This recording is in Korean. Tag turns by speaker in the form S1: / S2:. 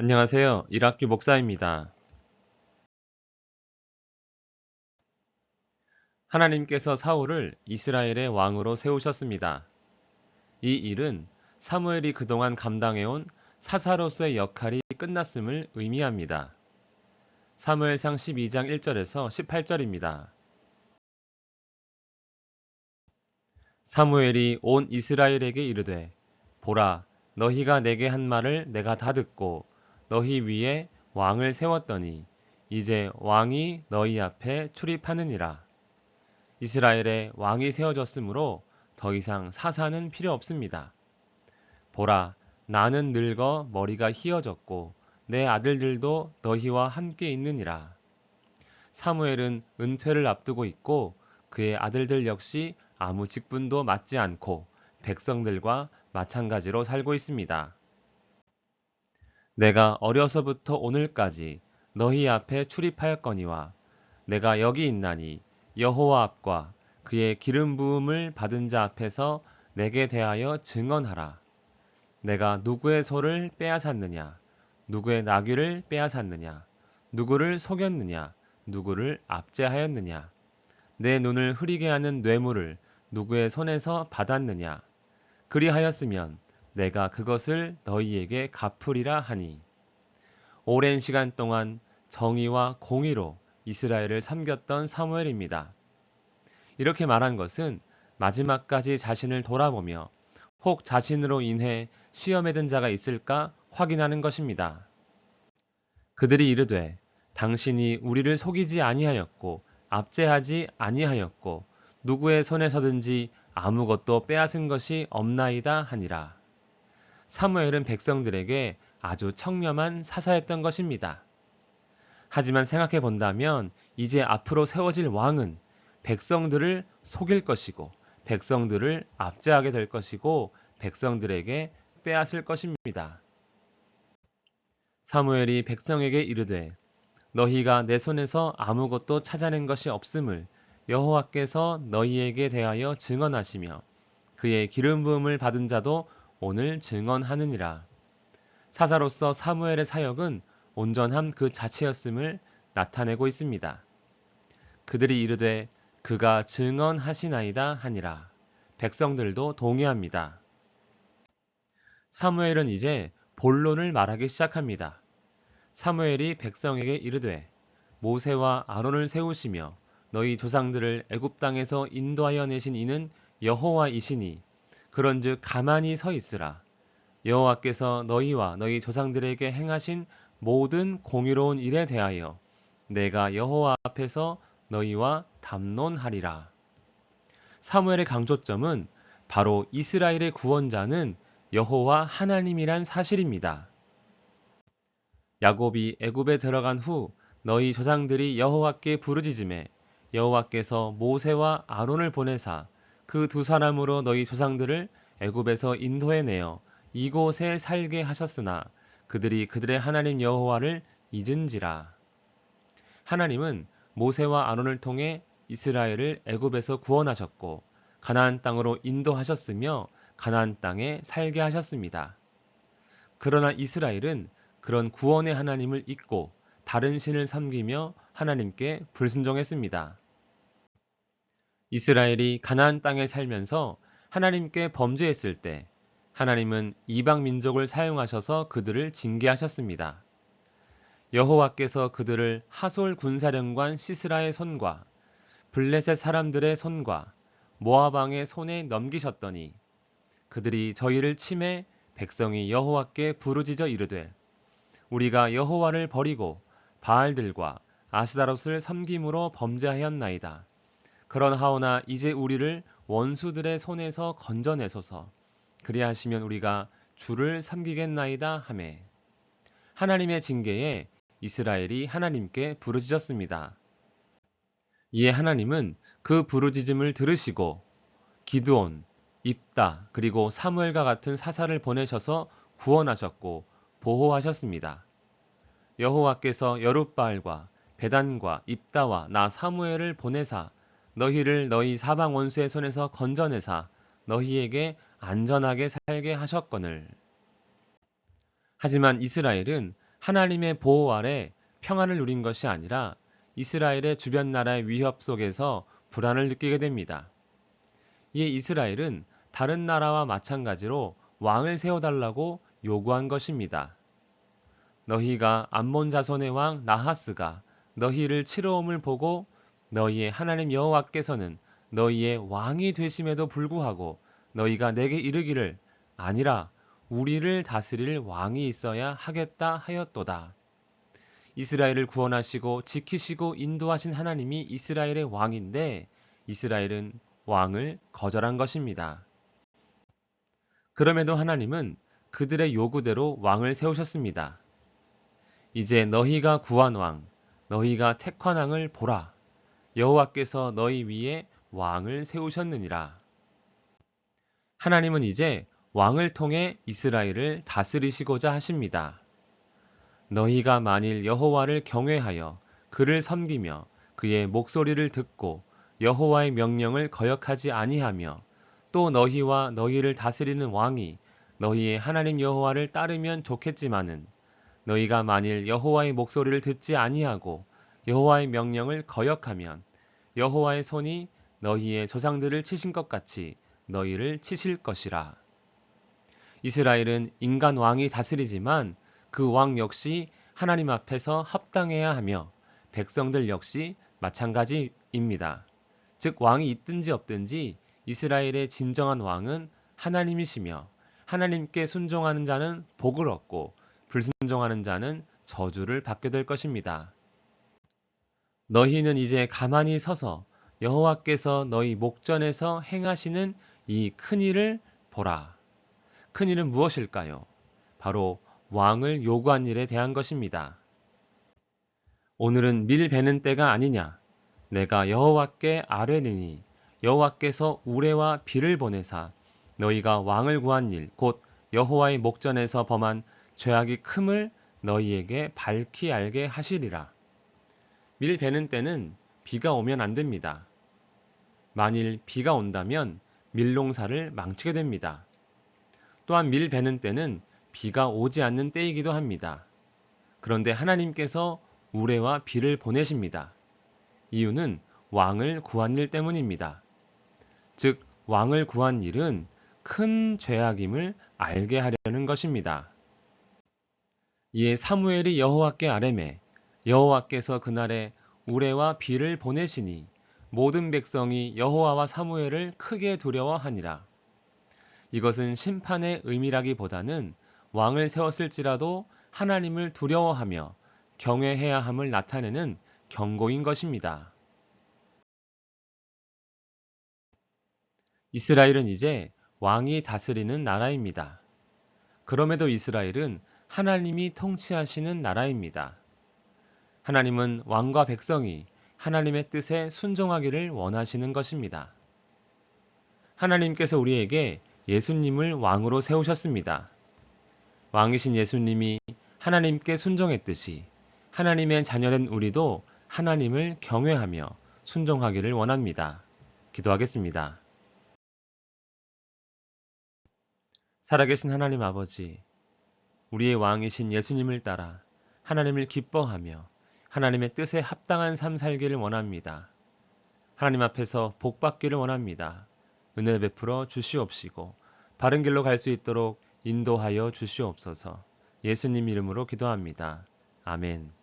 S1: 안녕하세요. 일학교 목사입니다. 하나님께서 사울을 이스라엘의 왕으로 세우셨습니다. 이 일은 사무엘이 그동안 감당해온 사사로서의 역할이 끝났음을 의미합니다. 사무엘상 12장 1절에서 18절입니다. 사무엘이 온 이스라엘에게 이르되 보라 너희가 내게 한 말을 내가 다 듣고 너희 위에 왕을 세웠더니 이제 왕이 너희 앞에 출입하느니라. 이스라엘에 왕이 세워졌으므로 더 이상 사사는 필요 없습니다. 보라, 나는 늙어 머리가 휘어졌고 내 아들들도 너희와 함께 있느니라. 사무엘은 은퇴를 앞두고 있고 그의 아들들 역시 아무 직분도 맡지 않고 백성들과 마찬가지로 살고 있습니다. 내가 어려서부터 오늘까지 너희 앞에 출입하였거니와 내가 여기 있나니 여호와 앞과 그의 기름 부음을 받은 자 앞에서 내게 대하여 증언하라. 내가 누구의 소를 빼앗았느냐? 누구의 나귀를 빼앗았느냐? 누구를 속였느냐? 누구를 압제하였느냐? 내 눈을 흐리게 하는 뇌물을 누구의 손에서 받았느냐? 그리하였으면 내가 그것을 너희에게 갚으리라 하니. 오랜 시간 동안 정의와 공의로 이스라엘을 섬겼던 사무엘입니다. 이렇게 말한 것은 마지막까지 자신을 돌아보며 혹 자신으로 인해 시험에 든 자가 있을까 확인하는 것입니다. 그들이 이르되 당신이 우리를 속이지 아니하였고 압제하지 아니하였고 누구의 손에서든지 아무것도 빼앗은 것이 없나이다 하니라. 사무엘은 백성들에게 아주 청렴한 사사였던 것입니다. 하지만 생각해 본다면 이제 앞으로 세워질 왕은 백성들을 속일 것이고 백성들을 압제하게 될 것이고 백성들에게 빼앗을 것입니다. 사무엘이 백성에게 이르되 너희가 내 손에서 아무것도 찾아낸 것이 없음을 여호와께서 너희에게 대하여 증언하시며 그의 기름 부음을 받은 자도 오늘 증언하느니라. 사사로서 사무엘의 사역은 온전함 그 자체였음을 나타내고 있습니다. 그들이 이르되 그가 증언하시나이다 하니라. 백성들도 동의합니다. 사무엘은 이제 본론을 말하기 시작합니다. 사무엘이 백성에게 이르되 모세와 아론을 세우시며 너희 조상들을 애굽 땅에서 인도하여 내신 이는 여호와이시니 그런즉 가만히 서 있으라 여호와께서 너희와 너희 조상들에게 행하신 모든 공의로운 일에 대하여 내가 여호와 앞에서 너희와 담론하리라. 사무엘의 강조점은 바로 이스라엘의 구원자는 여호와 하나님이란 사실입니다. 야곱이 애굽에 들어간 후 너희 조상들이 여호와께 부르짖음에 여호와께서 모세와 아론을 보내사 그 두 사람으로 너희 조상들을 애굽에서 인도해 내어 이곳에 살게 하셨으나 그들이 그들의 하나님 여호와를 잊은지라. 하나님은 모세와 아론을 통해 이스라엘을 애굽에서 구원하셨고 가나안 땅으로 인도하셨으며 가나안 땅에 살게 하셨습니다. 그러나 이스라엘은 그런 구원의 하나님을 잊고 다른 신을 섬기며 하나님께 불순종했습니다. 이스라엘이 가나안 땅에 살면서 하나님께 범죄했을 때 하나님은 이방 민족을 사용하셔서 그들을 징계하셨습니다. 여호와께서 그들을 하솔 군사령관 시스라의 손과 블레셋 사람들의 손과 모압 왕의 손에 넘기셨더니 그들이 저희를 침해 백성이 여호와께 부르짖어 이르되 우리가 여호와를 버리고 바알들과 아스다롯을 섬김으로 범죄하였나이다. 그런하오나 이제 우리를 원수들의 손에서 건져내소서. 그리하시면 우리가 주를 섬기겠나이다 하매 하나님의 징계에 이스라엘이 하나님께 부르짖었습니다. 이에 하나님은 그 부르짖음을 들으시고 기드온, 입다 그리고 사무엘과 같은 사사를 보내셔서 구원하셨고 보호하셨습니다. 여호와께서 여룻바알과 베단과 입다와 나 사무엘을 보내사 너희를 너희 사방 원수의 손에서 건져내사 너희에게 안전하게 살게 하셨거늘. 하지만 이스라엘은 하나님의 보호 아래 평안을 누린 것이 아니라 이스라엘의 주변 나라의 위협 속에서 불안을 느끼게 됩니다. 이에 이스라엘은 다른 나라와 마찬가지로 왕을 세워달라고 요구한 것입니다. 너희가 암몬 자손의 왕 나하스가 너희를 치러옴을 보고 너희의 하나님 여호와께서는 너희의 왕이 되심에도 불구하고 너희가 내게 이르기를 아니라 우리를 다스릴 왕이 있어야 하겠다 하였도다. 이스라엘을 구원하시고 지키시고 인도하신 하나님이 이스라엘의 왕인데 이스라엘은 왕을 거절한 것입니다. 그럼에도 하나님은 그들의 요구대로 왕을 세우셨습니다. 이제 너희가 구한 왕, 너희가 택한 왕을 보라. 여호와께서 너희 위에 왕을 세우셨느니라. 하나님은 이제 왕을 통해 이스라엘을 다스리시고자 하십니다. 너희가 만일 여호와를 경외하여 그를 섬기며 그의 목소리를 듣고 여호와의 명령을 거역하지 아니하며 또 너희와 너희를 다스리는 왕이 너희의 하나님 여호와를 따르면 좋겠지만은 너희가 만일 여호와의 목소리를 듣지 아니하고 여호와의 명령을 거역하면 여호와의 손이 너희의 조상들을 치신 것 같이 너희를 치실 것이라. 이스라엘은 인간 왕이 다스리지만 그 왕 역시 하나님 앞에서 합당해야 하며 백성들 역시 마찬가지입니다. 즉 왕이 있든지 없든지 이스라엘의 진정한 왕은 하나님이시며 하나님께 순종하는 자는 복을 얻고 불순종하는 자는 저주를 받게 될 것입니다. 너희는 이제 가만히 서서 여호와께서 너희 목전에서 행하시는 이 큰 일을 보라. 큰 일은 무엇일까요? 바로 왕을 요구한 일에 대한 것입니다. 오늘은 밀 베는 때가 아니냐? 내가 여호와께 아뢰느니 여호와께서 우레와 비를 보내사 너희가 왕을 구한 일 곧 여호와의 목전에서 범한 죄악이 큼을 너희에게 밝히 알게 하시리라. 밀 베는 때는 비가 오면 안 됩니다. 만일 비가 온다면 밀농사를 망치게 됩니다. 또한 밀 베는 때는 비가 오지 않는 때이기도 합니다. 그런데 하나님께서 우레와 비를 보내십니다. 이유는 왕을 구한 일 때문입니다. 즉, 왕을 구한 일은 큰 죄악임을 알게 하려는 것입니다. 이에 사무엘이 여호와께 아뢰매 여호와께서 그날에 우레와 비를 보내시니 모든 백성이 여호와와 사무엘을 크게 두려워하니라. 이것은 심판의 의미라기보다는 왕을 세웠을지라도 하나님을 두려워하며 경외해야 함을 나타내는 경고인 것입니다. 이스라엘은 이제 왕이 다스리는 나라입니다. 그럼에도 이스라엘은 하나님이 통치하시는 나라입니다. 하나님은 왕과 백성이 하나님의 뜻에 순종하기를 원하시는 것입니다. 하나님께서 우리에게 예수님을 왕으로 세우셨습니다. 왕이신 예수님이 하나님께 순종했듯이 하나님의 자녀된 우리도 하나님을 경외하며 순종하기를 원합니다. 기도하겠습니다. 살아계신 하나님 아버지, 우리의 왕이신 예수님을 따라 하나님을 기뻐하며 하나님의 뜻에 합당한 삶 살기를 원합니다. 하나님 앞에서 복 받기를 원합니다. 은혜 베풀어 주시옵시고 바른 길로 갈 수 있도록 인도하여 주시옵소서. 예수님 이름으로 기도합니다. 아멘.